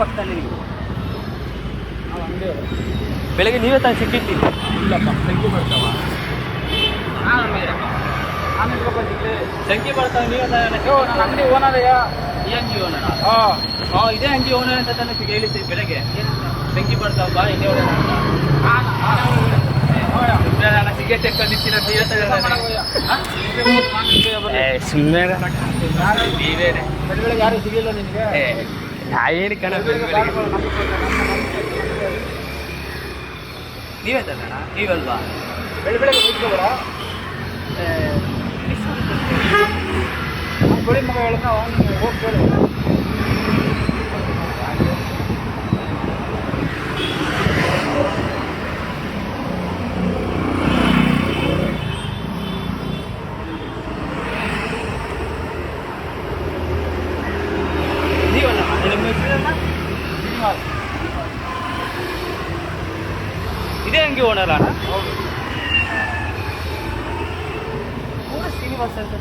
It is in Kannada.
ಪಕ್ಕದಲ್ಲಿ ನೀವು ನಾವು. ಅಂಗಡಿಯವರು ಬೆಳಗ್ಗೆ ನೀವೇ ತಾನು ಸಿಕ್ಕಿರ್ತೀನಿ ಇಲ್ಲಪ್ಪ ಸಂಖ್ಯೆ ಬರ್ತಾವ. ನಾನು ನಾನು ಸಂಖ್ಯೆ ಬರ್ತಾವ ನೀವೇ ತಾನೇ ನನ್ನ ಅಂಗಡಿ ಓನರಯ್ಯ ಈ ಅಂಗಿ ಓನರ ಹಾಂ. ಹಾಂ ಇದೇ ಅಂಗಿ ಓನರ್ ಅಂತ ತಾನೆ ಹೇಳಿದ್ದೆ ಬೆಳಗ್ಗೆ? ಸಂಖ್ಯೆ ಬರ್ತಾವ ಬಾ ಇದೇ ಓನರ್ ಅಂತ. ಸುಮ್ಮನೆ ನಾನು ಯಾರು ಸಿಗಿಲ್ಲ ನಿನಗೆ? ಏನು ಕಣ ನೀವೇ ತಗೋಣ ನೀವಲ್ವಾ ಬೆಳ ಬೆಳಗ್ಗೆ ಮುಚ್ಕೋಬೇಡ ಕೊಡಿ ಮಗ ಹೇಳ್ದ ಅವ್ನು ಇದೇ ಅಂಗಿ ಓನರ್ ಅಣ್ಣ ಹೌದು ಶ್ರೀನಿವಾಸ್ ಅಂತ